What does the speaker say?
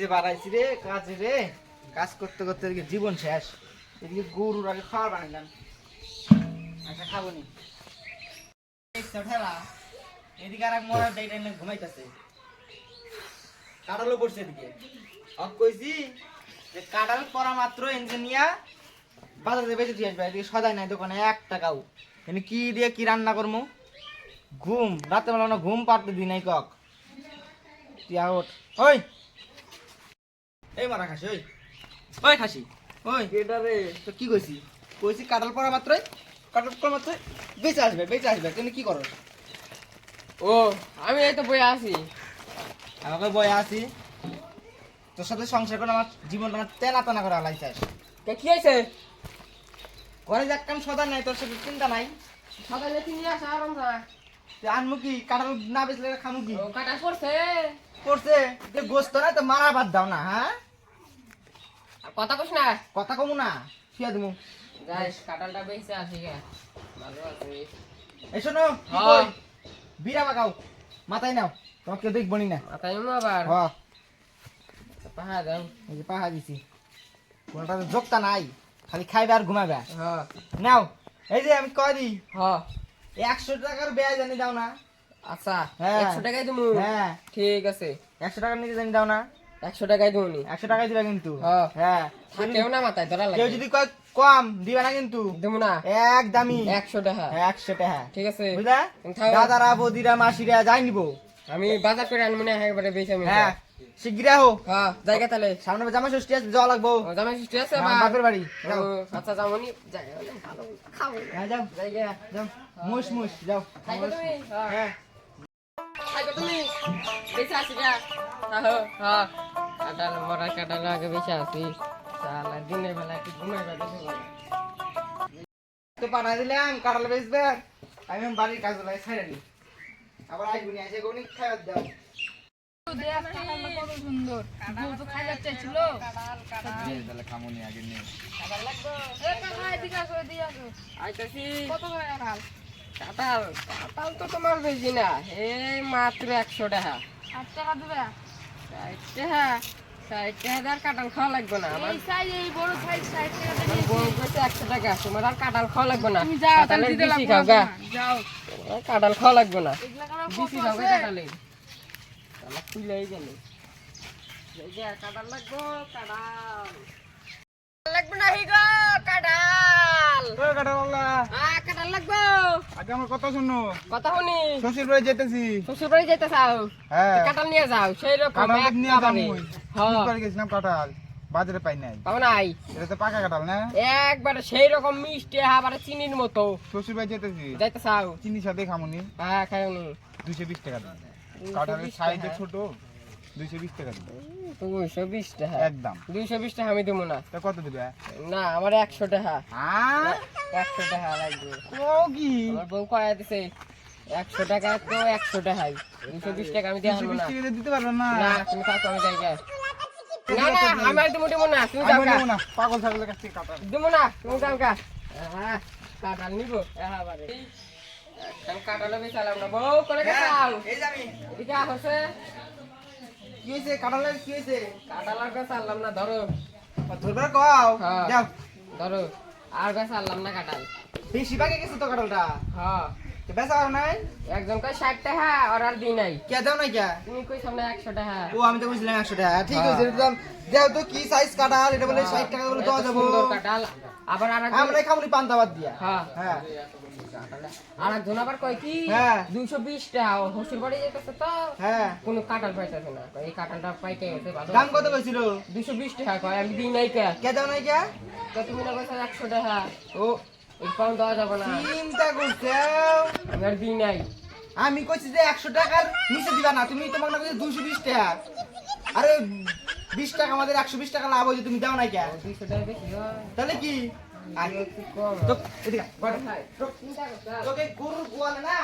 যে বাড়াইছি রে, কাজে রে। কাজ করতে করতে জীবন শেষ। এদিকে গরুর আগে বানাইলাম। আচ্ছা খাব নি। এই এদিকে আর এক মরার এনে ঘুমাইতেছে। কাটালো পড়ছে এদিকে। অক কইছি যে কাটাল পরা মাত্র বাজারে বেঁচে দিয়ে আসবে। এদিকে সদাই নাই দোকানে এক টাকাও। এনে কি দিয়ে কি রান্না করব ঘুম। রাতে বেলা ঘুম পারতে দিই নাই কক। তুই আউট ওই! এই মারা খাসি ওই। ওই খাসি ওই। কেটা রে? তো কি কইছি? কইছি কাটাল পরা মাত্রই কাটাল পরা মাত্রই বেঁচে আসবে বেঁচে আসবে। তুমি কি করো? ও আমি এই তো বইয়া আছি। আমাকে বয়ে আছি। তোর সাথে সংসার করে আমার জীবনটা আমার তেনা তেনা করে আলাইছে। তা কি হয়েছে? ঘরে যাক কাম সদা নাই তোর সাথে চিন্তা নাই। সকালে তিনি আসা আরাম না আনমু কি? কাটাল না বেচলে খামু কি? ও কাটা পড়ছে। করছে যে গোস্ত না তো মারা বাদ দাও না হ্যাঁ? কথা কস না। কথা কমু না শুয়ে দিমু। যাই কাটালটা বেঁচে আসি গে। ভালো আছে। এই শোনো হ্যাঁ। কই? বিড়া বাগাও মাথায় নাও তোমাকে দেখবনি না মাথায় নিমু আবার। হ। পাহা দাও। এই যে পাহা দিছি। কোনটা তো যোগতা নাই খালি খাইবে আর ঘুমাবে হ্যাঁ নাও এই যে আমি কয় দিই? হ্যাঁ একশো টাকার বেয়া জানি দাও না। আচ্ছা হ্যাঁ। একশো টাকাই দিমু। হ্যাঁ। ঠিক আছে। একশো টাকার নিচে জানি দাও না। একশো টাকাই দিমুনি একশো টাকাই দিবা কিন্তু। হ্যাঁ। হ্যাঁ থাকেও না মাথায় ধরা কেউ যদি কয় কম দিবা না কিন্তু। দিমু না। এক দামি একশো টাকা। একশো টাকা। ঠিক আছে। বুঝলা? দাদারা বৌদিরা মাসিরা যাই নিব। আমি বাজার করে আনব না একবারে বেশি আমি হ্যাঁ শিগগিরা হো হ্যাঁ জায়গা তাহলে। সামনে জামা ষষ্ঠী আছে যাওয়া লাগবো। ও জামাই ষষ্ঠী আছে বাপের বাড়ি। যাও। আচ্ছা হলে ভালো খাব। হ্যাঁ যাও। জায়গা। যাও। মুশ মুশ যাও। হ্যাঁ। হ্যাঁ তুমি। বেশি আসি হ্যাঁ হ্যাঁ কাটাল মরা কাটাল আগে বেশি আসি সালা দিনের বেলা একটু ঘুমাই যাবে তো পাঠাই দিলাম কাটালে বেচবে। আমি বাড়ির কাজ লাগে ছেড়ে নি আবার আইবো নি আসে কোনি খাবার দাও। তাহলে কাঁঠাল তো তোমার বেশি না। এই মাত্র একশো টাকা। ষাট টাকা দেবে। ষাট টাকা ষাট টাকা কাঁঠাল খাওয়া লাগবে না। আমার এই বড় সাইজ ষাট টাকা বউ কইছে একশো টাকা তোমার আর কাটাল খাওয়া লাগবে না। যাও তাহলে খাও গা। তোমার। খাওয়া লাগবে না। বিচি খাও গা আছে? তাহলে খুলেই গেল। এই লাগবো কাটাল লাগবে না হিগো কাটাল হ্যাঁ কাটাল লাগবো আগে আমার কথা শুনো। কথা শুনি। শ্বশুর বাড়ি যেতেছি শ্বশুর বাড়ি যেতে চাও হ্যাঁ। কাটাল নিয়ে যাও সেই রকম এক নিয়ে যাব কাটালে। গেছিলাম কাঁঠাল বাজারে পাই নাই। পাবো নাই। এটা তো পাকা কাঁঠাল না? একবারে সেই রকম মিষ্টি আবার চিনির মতো। শ্বশুর বাড়ি যেতেছি যাইতে চাও চিনি সাথে খামুনি। হ্যাঁ খাইনি দুইশো বিশ টাকা দাম কাঁঠালের সাইজ ছোট দুইশো বিশ টাকা দুইশো বিশ টাকা। একদম। দুইশো বিশ টাকা আমি দেবো না। তা কত দিবে? না আমার একশো টাকা। একশো টাকা লাগবে। কি? আমার বউ কয়া দিছে একশো টাকা তো একশো টাকাই। বিশ টাকা আমি দিয়ে না। দিতে পারবে না। না তুমি থাকো আমি যাই না না আমি আর দেবো দেবো না তুমি যাও না পাগল ছাগলের কাছ থেকে কাঁঠাল দেবো না তুমি যাও গা। হ্যাঁ কাঁঠাল নিবো। এবারে একদম কাঁঠালে বেচালাম না। বউ করে গেছাও এই যে আমি। এদিকে হচ্ছে কি হয়েছে? কাঁঠালের কি হয়েছে? কাঁঠাল আর গাছ আনলাম না ধরো। ধরবার কও? হ্যাঁ। যাও। ধরো। আর গাছ আনলাম না কাঁঠাল। বেশি গেছে তো কাঁঠালটা? হ্যাঁ। বেচা আর নাই? একজন কই ষাট টাকা আর আর দিই নাই। কে দাও নাই কে? তুমি কই সামনে একশো টাকা। ও আমি তো বুঝলাম একশো টাকা। ঠিক হ্যাঁ। আছে দাম দেও তো কি সাইজ কাঁঠাল? এটা বলে ষাট টাকা বলে দেওয়া এত যাব। কাঁঠাল। আবার আর একজন আমরা খামুনি পান্তা বাদ দিয়া। হ্যাঁ। হ্যাঁ। আর একজন আবার কয় কি? হ্যাঁ। দুইশো বিশ টাকা ও বাড়ি যেতেছে তো। হ্যাঁ। কোনো কাঁঠাল পাইতেছে না। এই কাঁঠালটা পাইতে গেছে দাম কত কইছিল দুইশো বিশ টাকা কয় আমি দিই নাই কে? কে দাও নাই কে? তুমি না কইছো একশো টাকা? ও। এই পাউন্ড দেওয়া যাবে না। চিন্তা করছে? আমি আর দিই নাই। আমি কইছি যে একশো টাকার নিচে দিবা না তুমি তোমার না কইছো দুশো বিশ টাকা আরে বিশ টাকা আমাদের একশো বিশ টাকা লাভ হয়েছে তুমি দাও নাই কে? দুইশো টাকা তাহলে কি? তোকে গরুর গোয়াল না